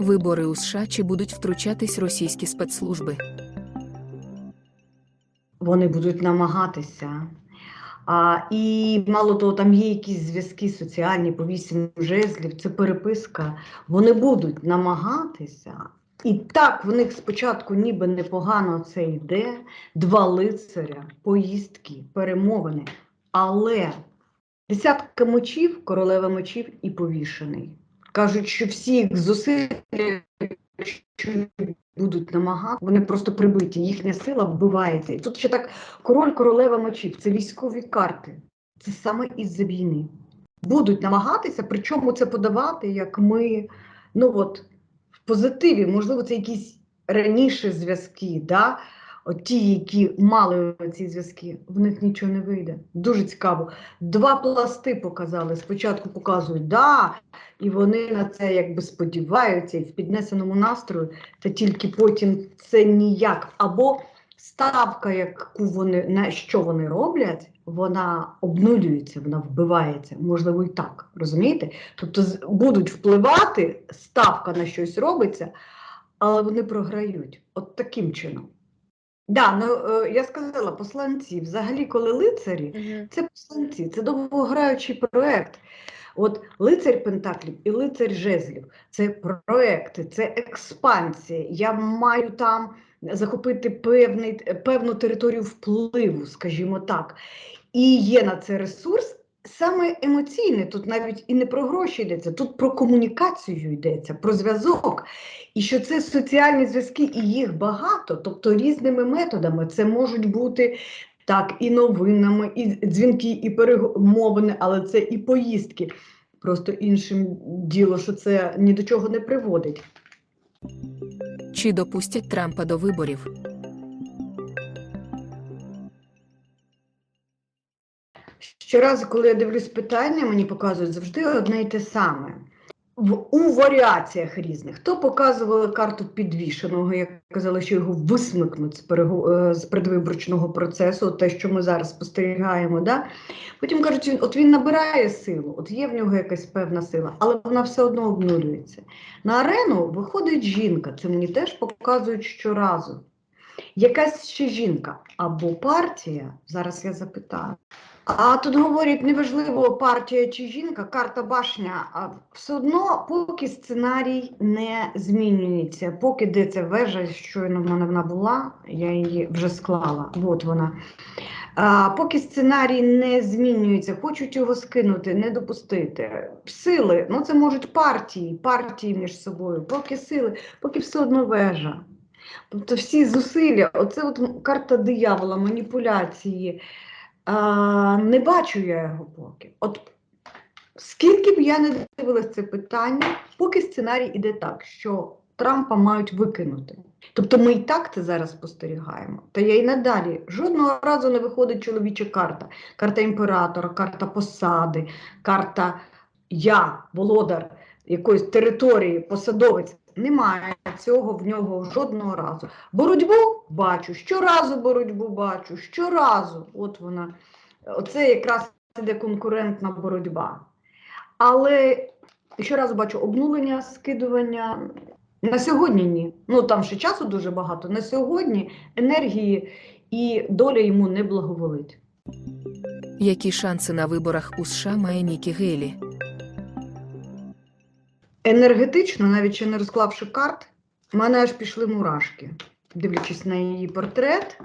Вибори у США чи будуть втручатись російські спецслужби? Вони будуть намагатися. А, і мало того, там є якісь зв'язки соціальні по вісім жезлів, це переписка. Вони будуть намагатися. І так в них спочатку ніби непогано це йде. Два лицаря, поїздки, перемовини. Але десятка мечів, королева мечів і повішений. Кажуть, що всі їх зусилля будуть намагати, вони просто прибиті, їхня сила вбивається. І тут ще так король королева мечів це військові карти. Це саме із-за війни. Будуть намагатися, причому це подавати, як ми, ну от, в позитиві, можливо, це якісь раніше зв'язки, да? От ті, які мали ці зв'язки, в них нічого не вийде. Дуже цікаво. Два пласти показали. Спочатку показують, да, і вони на це якби сподіваються і в піднесеному настрою, та тільки потім це ніяк. Або ставка, яку вони на що вони роблять, вона обнулюється, вона вбивається. Можливо, і так. Розумієте? Тобто будуть впливати, ставка на щось робиться, але вони програють. От таким чином. Да, ну е, я сказала, посланці, взагалі, коли лицарі, це посланці, це довгограючий проект. От лицар Пентаклів і лицар жезлів це проекти, це експансія. Я маю там захопити певний, певну територію впливу, скажімо так. І є на це ресурс. Саме емоційний, тут навіть і не про гроші йдеться, тут про комунікацію йдеться, про зв'язок. І що це соціальні зв'язки, і їх багато, тобто різними методами. Це можуть бути так, і новинами, і дзвінки, і перемовини, але це і поїздки. Просто іншим діло, що це ні до чого не приводить. Чи допустять Трампа до виборів? Щоразу, коли я дивлюсь питання, мені показують завжди одне й те саме. В, у варіаціях різних. То показували карту підвішеного, як казали, що його висмикнуть з, перего, е, з предвиборчого процесу, те, що ми зараз спостерігаємо. Да? Потім кажуть, от він набирає силу, от є в нього якась певна сила, але вона все одно обнулюється. На арену виходить жінка, це мені теж показують щоразу. Якась ще жінка або партія, зараз я запитаю. А тут говорять, неважливо партія чи жінка, карта башня, а все одно, поки сценарій не змінюється, поки де ця вежа, щойно в мене вона була, я її вже склала, от вона. А, поки сценарій не змінюється, хочуть його скинути, не допустити. Сили, ну це можуть партії, партії між собою, поки сили, поки все одно вежа. Тобто всі зусилля, оце от карта диявола, маніпуляції. А, не бачу я його поки. От скільки б я не дивилась це питання, поки сценарій іде так, що Трампа мають викинути. Тобто ми і так це зараз спостерігаємо. Та я й надалі жодного разу не виходить чоловіча карта. Карта імператора, карта посади, карта я, володар якоїсь території, посадовець. Немає цього в нього жодного разу. Боротьбу бачу, щоразу боротьбу бачу, щоразу. От вона. Оце якраз іде конкурентна боротьба. Але щоразу бачу обнулення, скидування. На сьогодні ні. Ну там ще часу дуже багато. На сьогодні енергії і доля йому не благоволить. Які шанси на виборах у США має Нікі Гейлі? Енергетично, навіть ще не розклавши карт, в мене аж пішли мурашки, дивлячись на її портрет.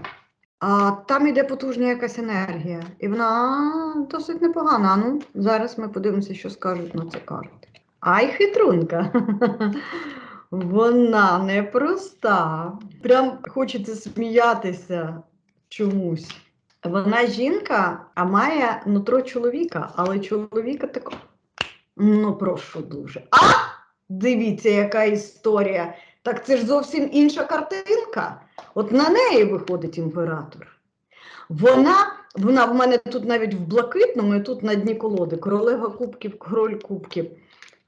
А там іде потужна якась енергія. І вона досить непогана. Ну, зараз ми подивимося, що скажуть на це карти. Ай, хитрунка. Вона непроста. Прям хочеться сміятися чомусь. Вона жінка, а має нутро чоловіка, але чоловіка такого. Ну, прошу дуже. А! Дивіться, яка історія. Так це ж зовсім інша картинка. От на неї виходить імператор. Вона, вона в мене тут навіть в блакитному, і тут на дні колоди. Королева кубків, король кубків.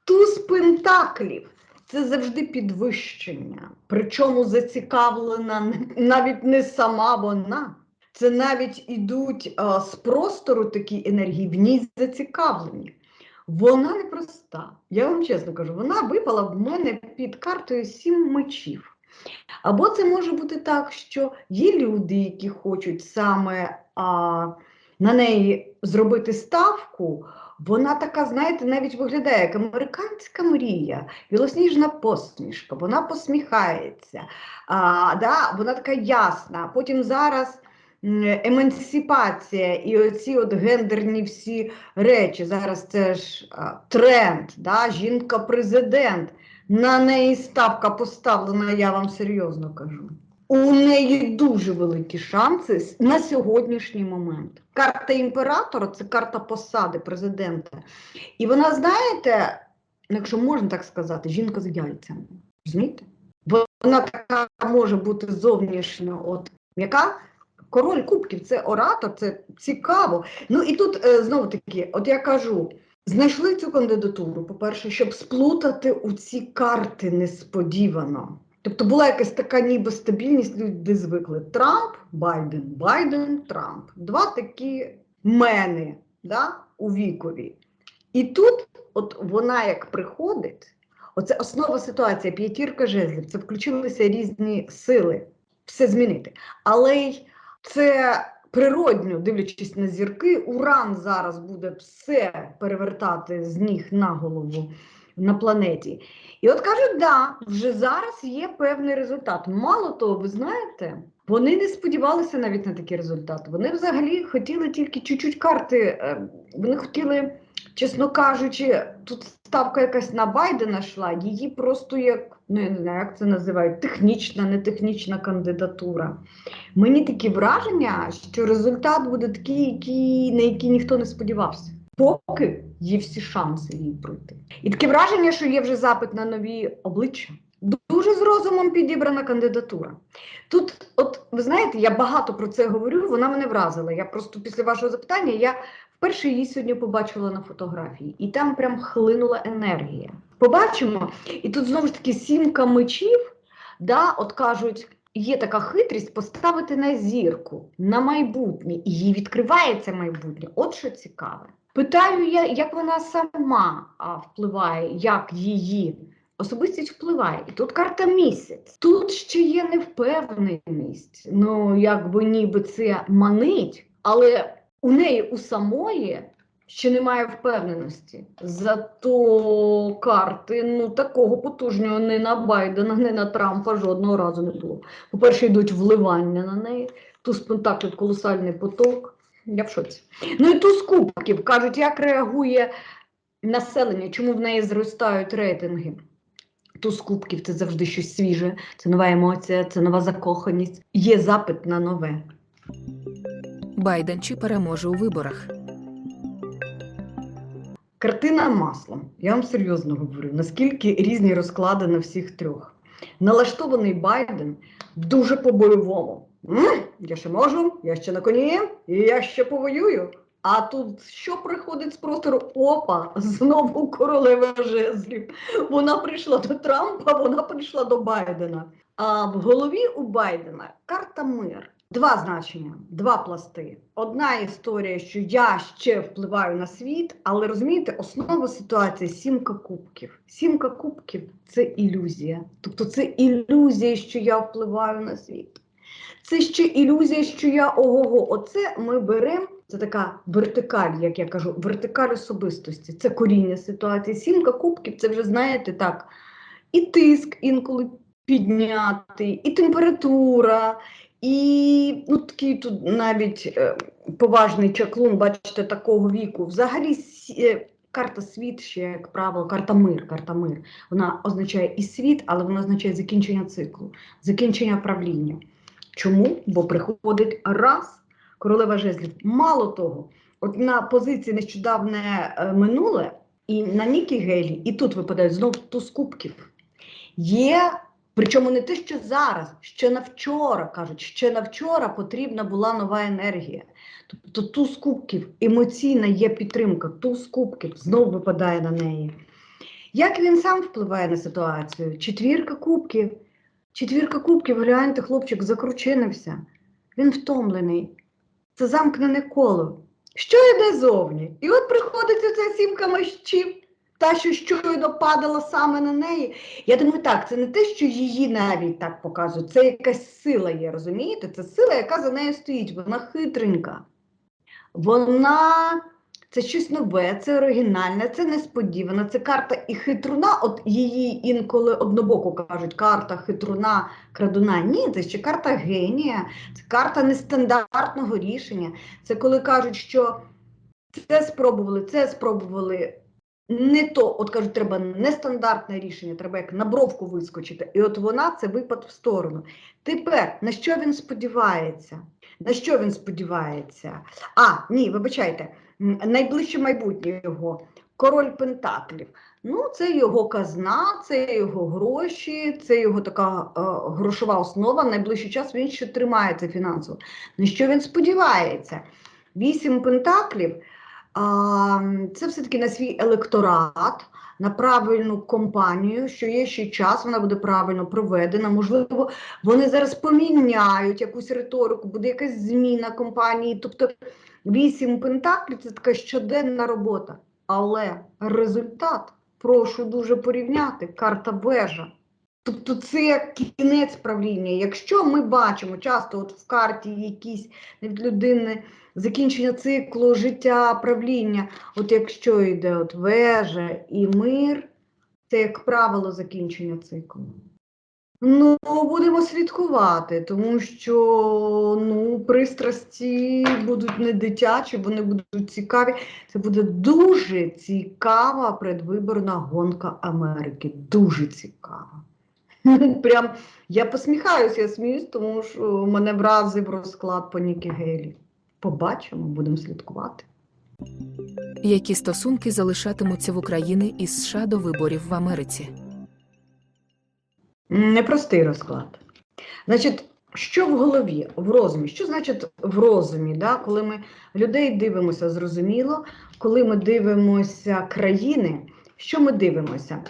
Туз пентаклів. Це завжди підвищення. Причому зацікавлена навіть не сама вона. Це навіть ідуть а, з простору такі енергії, в ній зацікавлені. Вона непроста. Я вам чесно кажу, вона випала в мене під картою сім мечів. Або це може бути так, що є люди, які хочуть саме а, на неї зробити ставку. Вона така, знаєте, навіть виглядає як американська мрія, білосніжна посмішка, вона посміхається, а, да, вона така ясна. Потім зараз емансипація і оці от гендерні всі речі. Зараз це ж тренд, да, жінка-президент. На неї ставка поставлена, я вам серйозно кажу. У неї дуже великі шанси на сьогоднішній момент. Карта імператора це карта посади президента. І вона, знаєте, ну, якщо можна так сказати, жінка з яйцями. Розумієте? Вона така може бути зовнішньо, от яка? Король кубків це оратор, це цікаво. Ну і тут е, знову таки, от я кажу, знайшли цю кандидатуру, по-перше, щоб сплутати у ці карти несподівано. Тобто була якась така ніби стабільність, люди звикли. Трамп, Байден, Байден, Трамп. Два такі мени да, у вікові. І тут, от вона як приходить, оце основа ситуації, п'ятірка жезлів, це включилися різні сили, все змінити. Але й це природньо, дивлячись на зірки, уран зараз буде все перевертати з ніг на голову на планеті. І от кажуть, да, вже зараз є певний результат. Мало того, ви знаєте, вони не сподівалися навіть на такий результат. Вони взагалі хотіли тільки чуть-чуть карти. е, Вони хотіли, чесно кажучи, тут ставка якась на Байдена йшла, її просто як, ну я не знаю, як це називають, технічна, не технічна кандидатура. Мені такі враження, що результат буде такий, який, на який ніхто не сподівався. Поки є всі шанси її пройти. І таке враження, що є вже запит на нові обличчя. Дуже з розумом підібрана кандидатура. Тут, от ви знаєте, я багато про це говорю, вона мене вразила. Я просто після вашого запитання я вперше її сьогодні побачила на фотографії, і там прям хлинула енергія. Побачимо, і тут знову ж таки сімка мечів, да, от кажуть. Є така хитрість поставити на зірку, на майбутнє, і їй відкривається майбутнє. От що цікаве. Питаю я, як вона сама а, впливає, як її особистість впливає. І тут карта місяць. Тут ще є невпевненість. Ну, якби ніби це манить, але у неї у самої ще немає впевненості. Зато карти ну такого потужного не на Байдена, не на Трампа жодного разу не було. По-перше, йдуть вливання на неї. Туз пентаклів колосальний поток. Я в шоці. Ну і туз кубків кажуть, як реагує населення, чому в неї зростають рейтинги. Туз кубків це завжди щось свіже, це нова емоція, це нова закоханість. Є запит на нове. Байден чи переможе у виборах. Картина маслом. Я вам серйозно говорю, наскільки різні розклади на всіх трьох. Налаштований Байден дуже по-бойовому. Я ще можу, я ще на коні, я ще повоюю. А тут що приходить з простору? Опа, знову королева жезлів. Вона прийшла до Трампа, вона прийшла до Байдена. А в голові у Байдена карта мир. Два значення, два пласти. Одна історія, що я ще впливаю на світ, але розумієте, основа ситуації сімка кубків. Сімка кубків це ілюзія. Тобто це ілюзія, що я впливаю на світ. Це ще ілюзія, що я ого-го. Оце ми беремо. Це така вертикаль, як я кажу, вертикаль особистості. Це коріння ситуації. Сімка кубків це вже знаєте так. І тиск інколи піднятий, і температура, і ну, такий тут навіть е, поважний чаклун, бачите, такого віку. Взагалі е, карта світ ще, як правило, карта мир, карта мир. Вона означає і світ, але вона означає закінчення циклу, закінчення правління. Чому? Бо приходить раз королева жезлів. Мало того, от на позиції нещодавне е, минуле, і на Нікі Гелі, і тут випадають знову туз кубків. Є, причому не те, що зараз, ще на вчора кажуть, ще на вчора потрібна була нова енергія. Тобто туз кубків, емоційна є підтримка, туз кубків знову випадає на неї. Як він сам впливає на ситуацію? Четвірка кубків. Четвірка кубків, гляньте, хлопчик закручинився. Він втомлений. Це замкнене коло. що йде зовні? І от приходить оця сімка мощів, та, що щойно падала саме на неї. Я думаю, так, це не те, що її навіть так показують, це якась сила є, розумієте? Це сила, яка за нею стоїть, вона хитренька. Вона це щось нове, це оригінальне, це несподіване, це карта і хитруна. От її інколи однобоко кажуть, карта хитруна, крадуна. Ні, це ще карта генія, це карта нестандартного рішення. Це коли кажуть, що це спробували, це спробували. Не то, от кажуть, треба нестандартне рішення, треба як на бровку вискочити. І от вона це випад в сторону. Тепер на що він сподівається? На що він сподівається? А, ні, вибачайте, найближче майбутнє його король Пентаклів. Ну, це його казна, це його гроші, це його така е, грошова основа. Найближчий час він ще тримається фінансово. На що він сподівається? Вісім пентаклів це все-таки на свій електорат, на правильну компанію, що є ще час, вона буде правильно проведена. Можливо, вони зараз поміняють якусь риторику, буде якась зміна компанії. Тобто вісім пентаклів це така щоденна робота. Але результат, прошу дуже порівняти, карта вежа. Тобто це кінець правління. Якщо ми бачимо часто от в карті якісь від людини закінчення циклу життя, правління, от якщо йде от вежа і мир, це, як правило, закінчення циклу. Ну, будемо слідкувати, тому що ну, пристрасті будуть не дитячі, вони будуть цікаві. Це буде дуже цікава предвиборна гонка Америки. Дуже цікава. Прям я посміхаюся, я сміюсь, тому що мене вразив розклад по Нікі Гейлі. Побачимо, будемо слідкувати. Які стосунки залишатимуться в Україні із США до виборів в Америці? Непростий розклад. Значить, що в голові, в розумі? Що значить в розумі? Да? Коли ми людей дивимося зрозуміло, коли ми дивимося країни, що ми дивимося?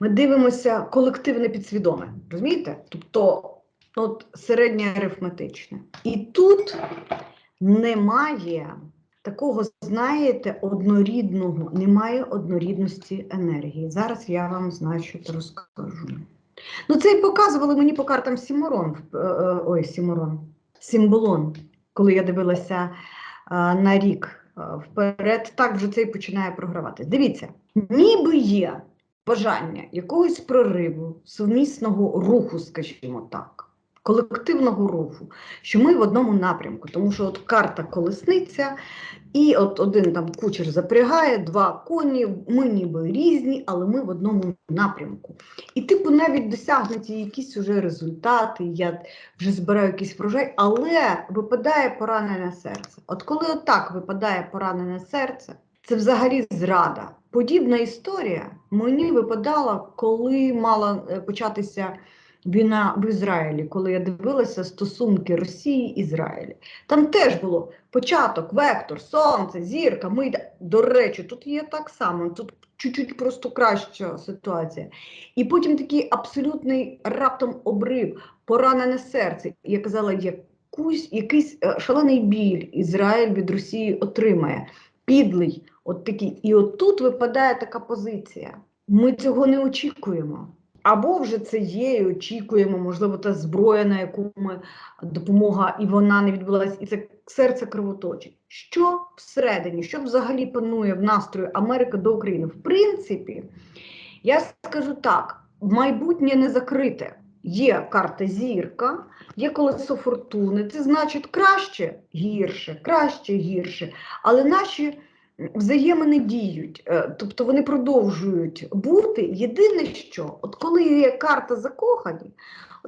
Ми дивимося колективне підсвідоме, розумієте? Тобто от, середнє арифметичне. І тут немає такого, знаєте, однорідного, немає однорідності енергії. Зараз я вам, значить, розкажу. Ну, це і показували мені по картам Сіморон, е, е, ой, Сіморон, Сімболон, коли я дивилася е, на рік вперед, так вже це і починає програвати. Дивіться, ніби є бажання якогось прориву, сумісного руху, скажімо так, колективного руху, що ми в одному напрямку, тому що от карта колесниця, і от один там кучер запрягає, два коні, ми ніби різні, але ми в одному напрямку. І, типу, навіть досягнуті якісь уже результати, я вже збираю якийсь врожай, але випадає поранене серце. От коли отак випадає поранене серце, це взагалі зрада. Подібна історія мені випадала, коли мала е, початися війна в Ізраїлі, коли я дивилася стосунки Росії і Ізраїлі. Там теж було початок, вектор, сонце, зірка, ми. До речі, тут є так само, тут чуть-чуть просто краща ситуація. І потім такий абсолютний раптом обрив, поранене серце. Я казала, якусь, якийсь е, шалений біль Ізраїль від Росії отримає. Підлий, от такий. І от тут випадає така позиція. Ми цього не очікуємо. Або вже це є, і очікуємо, можливо, та зброя, на яку ми допомога, і вона не відбулася, і це серце кровоточить. Що всередині, що взагалі панує в настрої Америки до України? В принципі, я скажу так: майбутнє не закрите. Є карта зірка, є колесо фортуни. Це значить краще, гірше, краще, гірше. Але наші взаємини діють, е, тобто вони продовжують бути. Єдине, що от коли є карта закохані,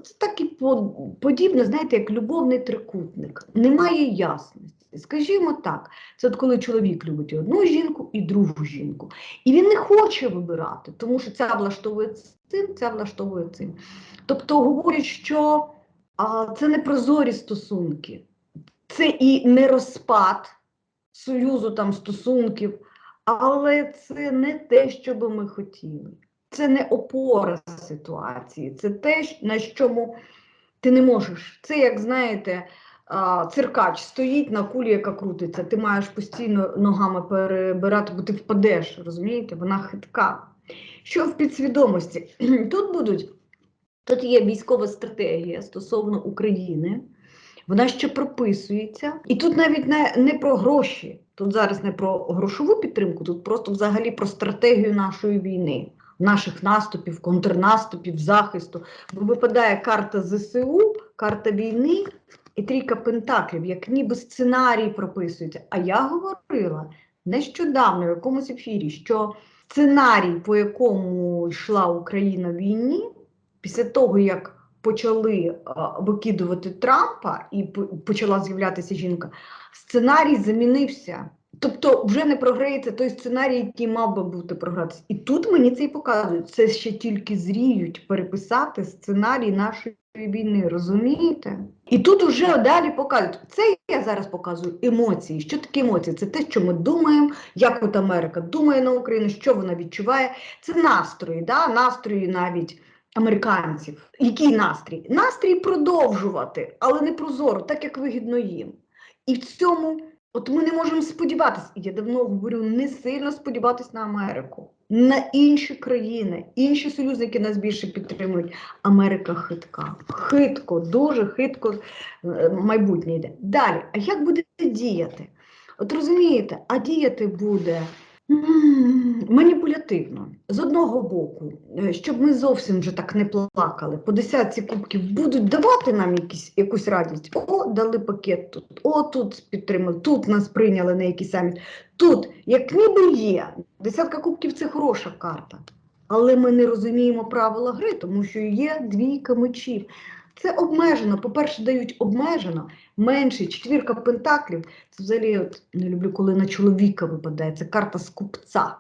це так і по- подібне, знаєте, як любовний трикутник. Немає ясності. Скажімо так, це от коли чоловік любить одну жінку, і другу жінку. І він не хоче вибирати, тому що ця влаштовує цим, ця влаштовує цим. Тобто говорять, що а, це не прозорі стосунки, це і не розпад союзу там стосунків, але це не те, що би ми хотіли. Це не опора ситуації, це те, на чому ти не можеш. Це, як знаєте, циркач стоїть на кулі, яка крутиться. Ти маєш постійно ногами перебирати, бо ти впадеш, розумієте? Вона хитка. Що в підсвідомості? Тут будуть, тут є військова стратегія стосовно України. Вона ще прописується. І тут навіть не, не про гроші. Тут зараз не про грошову підтримку, тут просто взагалі про стратегію нашої війни, наших наступів, контрнаступів, захисту. Бо випадає карта ЗСУ, карта війни і трійка пентаклів, як ніби сценарій прописується. А я говорила нещодавно в якомусь ефірі, що сценарій, по якому йшла Україна в війні, після того, як почали викидувати Трампа і по- почала з'являтися жінка, сценарій замінився. Тобто вже не програється той сценарій, який мав би бути програтися. І тут мені це і показують. Це ще тільки зріють переписати сценарій нашої війни, розумієте? І тут вже далі показують. Це я зараз показую емоції. Що таке емоції? Це те, що ми думаємо, як от Америка думає на Україну, що вона відчуває. Це настрої, да? настрої навіть американців. Який настрій? Настрій продовжувати, але не прозоро, так як вигідно їм. І в цьому, от ми не можемо сподіватися, і я давно говорю, не сильно сподіватися на Америку, на інші країни, інші союзники нас більше підтримують. Америка хитка, хитко, дуже хитко е, майбутнє йде. Далі, а як буде діяти? От розумієте, а діяти буде маніпулятивно. З одного боку, е, щоб ми зовсім вже так не плакали, по десятці кубків будуть давати нам якісь, якусь радість. О, дали пакет тут, о, тут підтримали, тут нас прийняли на якийсь саміт. Тут, як ніби є, десятка кубків це хороша карта. Але ми не розуміємо правила гри, тому що є двійка мечів. Це обмежено. По-перше, дають обмежено, менше, четвірка пентаклів. Це взагалі от, не люблю, коли на чоловіка випадає. Це карта скупця,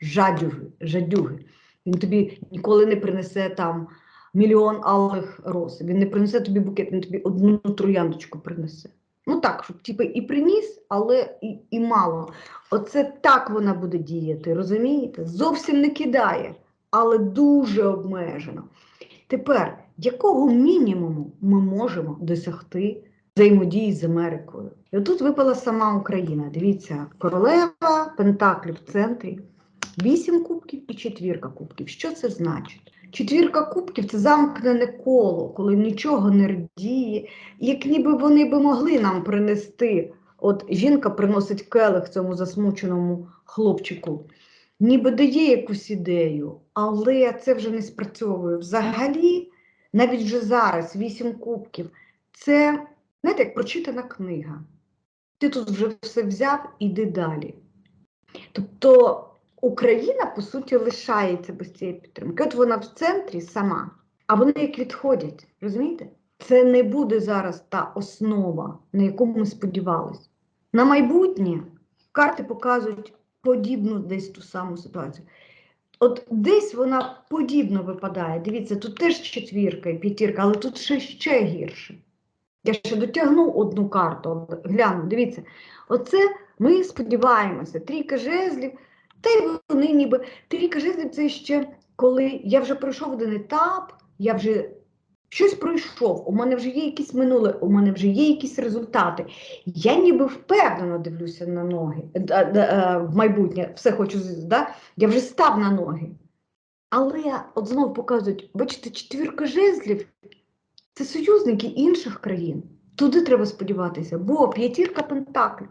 жадюги, жадюги. Він тобі ніколи не принесе там мільйон алих роз. Він не принесе тобі букет, він тобі одну трояндочку принесе. Ну так, щоб типу, і приніс, але і, і мало. Оце так вона буде діяти, розумієте? Зовсім не кидає, але дуже обмежено. Тепер, якого мінімуму ми можемо досягти взаємодії з Америкою? І отут випала сама Україна. Дивіться, королева Пентаклів в центрі, вісім кубків і четвірка кубків. Що це значить? Четвірка кубків це замкнене коло, коли нічого не радіє, як ніби вони би могли нам принести. От жінка приносить келих цьому засмученому хлопчику, ніби дає якусь ідею, але це вже не спрацьовує. Взагалі, навіть вже зараз вісім кубків. Це, знаєте, як прочитана книга. Ти тут вже все взяв, іди далі. Тобто Україна, по суті, лишається без цієї підтримки. От вона в центрі сама, а вони як відходять, розумієте? Це не буде зараз та основа, на яку ми сподівалися. На майбутнє карти показують подібну десь ту саму ситуацію. От десь вона подібно випадає. Дивіться, тут теж четвірка і п'ятірка, але тут ще, ще гірше. Я ще дотягну одну карту, гляну, дивіться, оце ми сподіваємося, трійка жезлів, та й вони ніби. Трійка жезлів це ще коли я вже пройшов один етап, я вже щось пройшов, у мене вже є якісь минуле, у мене вже є якісь результати. Я ніби впевнено дивлюся на ноги е, е, в майбутнє, все хочу, да? я вже став на ноги. Але от знову показують, бачите, четвірка жезлів це союзники інших країн. Туди треба сподіватися, бо п'ятірка пентаклів,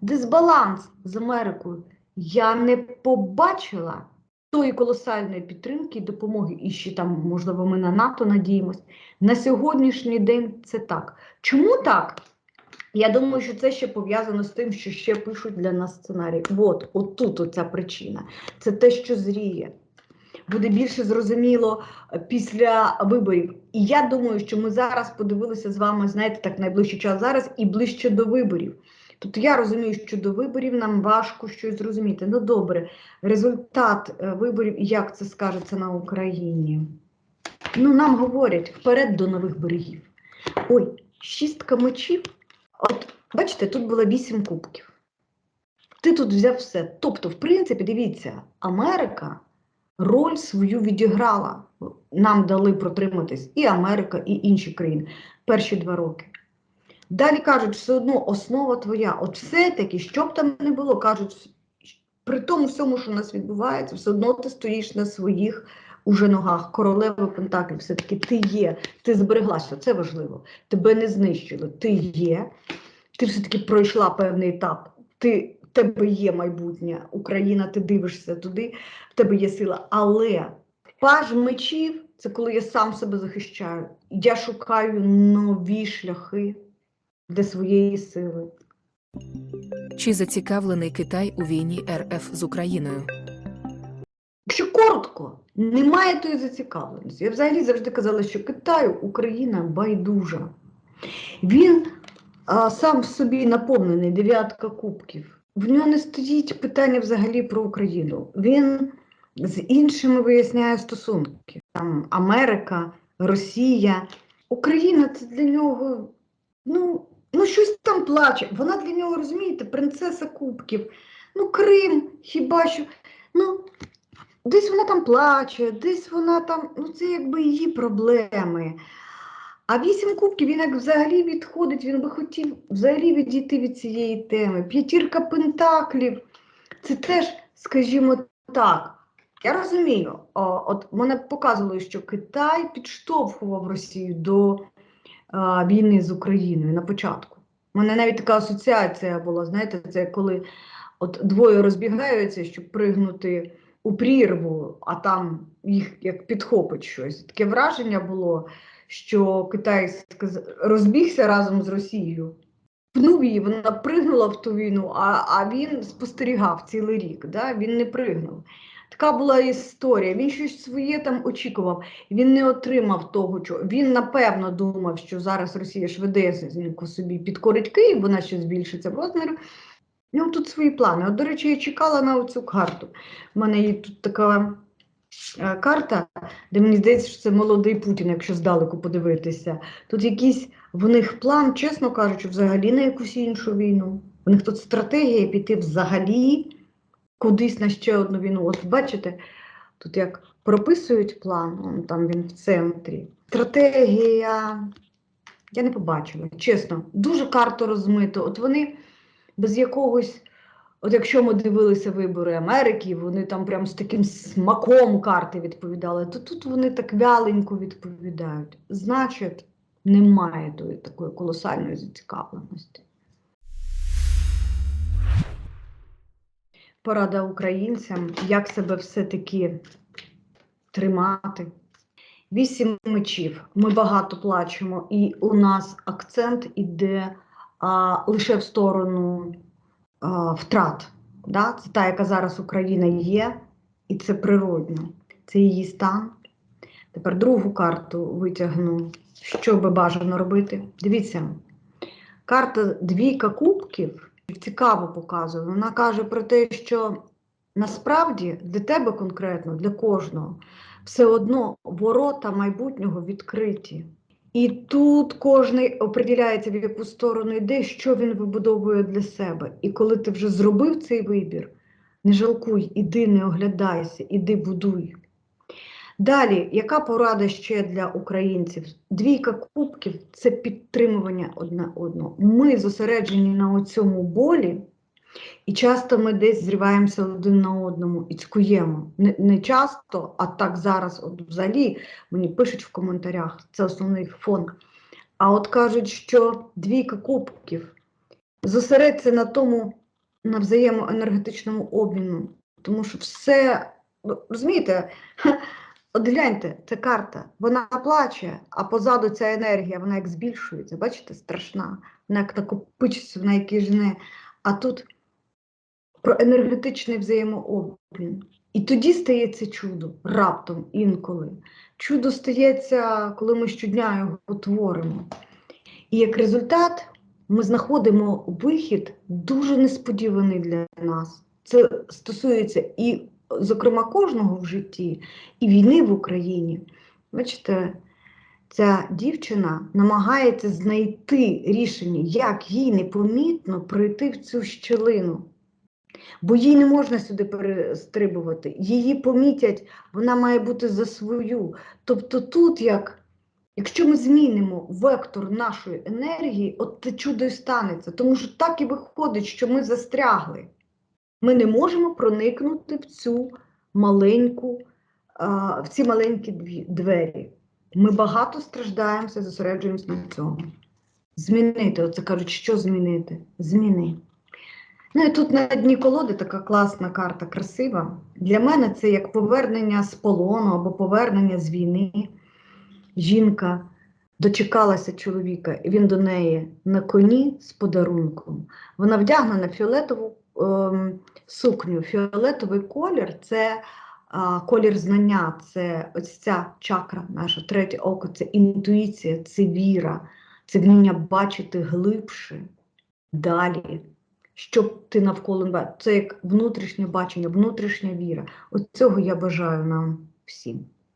дисбаланс з Америкою. Я не побачила тої колосальної підтримки і допомоги. І ще там, можливо, ми на НАТО надіємось. На сьогоднішній день це так. Чому так? Я думаю, що це ще пов'язано з тим, що ще пишуть для нас сценарій. От, отут оця причина. Це те, що зріє. Буде більше зрозуміло е, після виборів. І я думаю, що ми зараз подивилися з вами, знаєте, так найближчий час зараз і ближче до виборів. Тобто я розумію, що до виборів нам важко щось зрозуміти. Ну добре, результат е, виборів, як це скажеться на Україні? Ну, нам говорять вперед до нових берегів. Ой, шістка мечів. От, бачите, тут було вісім кубків. Ти тут взяв все. Тобто, в принципі, дивіться, Америка роль свою відіграла. Нам дали протриматись і Америка, і інші країни перші два роки. Далі кажуть, все одно основа твоя. От все-таки, що б там не було, кажуть, при тому всьому, що у нас відбувається, все одно ти стоїш на своїх уже ногах. Королева Пентаклів, все-таки ти є, ти збереглася, це важливо. Тебе не знищили, ти є, ти все-таки пройшла певний етап. Ти, в тебе є майбутнє, Україна, ти дивишся туди, в тебе є сила. Але паж мечів це коли я сам себе захищаю. Я шукаю нові шляхи для своєї сили. Чи зацікавлений Китай у війні РФ з Україною? Якщо коротко, немає тої зацікавленості. Я взагалі завжди казала, що Китаю Україна байдужа. Він а, сам в собі наповнений дев'ятка кубків. В нього не стоїть питання взагалі про Україну. Він з іншими виясняє стосунки. Там Америка, Росія. Україна це для нього, ну, ну щось там плаче. Вона для нього, розумієте, принцеса кубків. Ну, Крим, хіба що. Ну, десь вона там плаче, десь вона там, ну це якби її проблеми. А вісім кубків він як взагалі відходить, він би хотів взагалі відійти від цієї теми. П'ятірка пентаклів це теж, скажімо так. Я розумію, о, от мене показувало, що Китай підштовхував Росію до війни з Україною на початку. У мене навіть така асоціація була, знаєте, це коли от двоє розбігаються, щоб пригнути у прірву, а там їх як підхопить щось. Таке враження було, що Китай розбігся разом з Росією, пнув її, вона пригнула в ту війну, а, а він спостерігав цілий рік. Да? Він не пригнув. Така була історія. Він щось своє там очікував. Він не отримав того, чого. Він напевно думав, що зараз Росія швидесенько собі підкорить Київ, вона ще збільшиться в розмірі. Нього тут свої плани. От, до речі, я чекала на цю карту. У мене є тут така е, карта, де мені здається, що це молодий Путін, якщо здалеку подивитися. Тут якийсь в них план, чесно кажучи, взагалі на якусь іншу війну. У них тут стратегія піти взагалі кудись на ще одну війну. От бачите, тут як прописують план, там він в центрі. Стратегія. Я не побачила, чесно, дуже карту розмито. От вони без якогось, от якщо ми дивилися вибори Америки, вони там прям з таким смаком карти відповідали, то тут вони так вяленько відповідають. Значить, немає тої такої колосальної зацікавленості. Порада українцям, як себе все-таки тримати. Вісім мечів. Ми багато плачемо, і у нас акцент іде а, лише в сторону а, втрат. Да? Це та, яка зараз Україна є, і це природно. Це її стан. Тепер другу карту витягну. Що би бажано робити? Дивіться, карта двійка кубків цікаво показує. Вона каже про те, що насправді для тебе конкретно, для кожного, все одно ворота майбутнього відкриті. І тут кожен оприділяється, в яку сторону йде, що він вибудовує для себе. І коли ти вже зробив цей вибір, не жалкуй, іди, не оглядайся, іди будуй. Далі, яка порада ще для українців? Двійка кубків це підтримування одне одного. Ми зосереджені на цьому болі, і часто ми десь зриваємося один на одному і цькуємо. Не, не часто, а так зараз, от взагалі, мені пишуть в коментарях, це основний фон. А от кажуть, що двійка кубків зосередься на тому, на взаємоенергетичному обміну. Тому що все, ну, розумієте, от гляньте, це карта, вона плаче, а позаду ця енергія, вона як збільшується, бачите, страшна, вона як накопичиться, вона як жне. А тут про енергетичний взаємообмін. І тоді стається чудо раптом інколи. Чудо стається, коли ми щодня його творимо. І як результат ми знаходимо вихід дуже несподіваний для нас. Це стосується і, зокрема, кожного в житті, і війни в Україні. Бачите, ця дівчина намагається знайти рішення, як їй непомітно пройти в цю щілину. Бо їй не можна сюди перестрибувати. Її помітять, вона має бути за свою. Тобто тут як Якщо ми змінимо вектор нашої енергії, от це чудо і станеться. Тому що так і виходить, що ми застрягли. Ми не можемо проникнути в цю маленьку, в ці маленькі двері. Ми багато страждаємося, зосереджуємося на цьому. Змінити, оце кажуть, що змінити? Зміни. Ну і тут на дні колоди така класна карта, красива. Для мене це як повернення з полону або повернення з війни. Жінка дочекалася чоловіка, і він до неї на коні з подарунком. Вона вдягнена фіолетову сукню. Фіолетовий колір це колір знання, це ось ця чакра, наше третє око, це інтуїція, це віра, це вміння бачити глибше, далі. Щоб ти навколо бачив. Це як внутрішнє бачення, внутрішня віра. От цього я бажаю нам всім.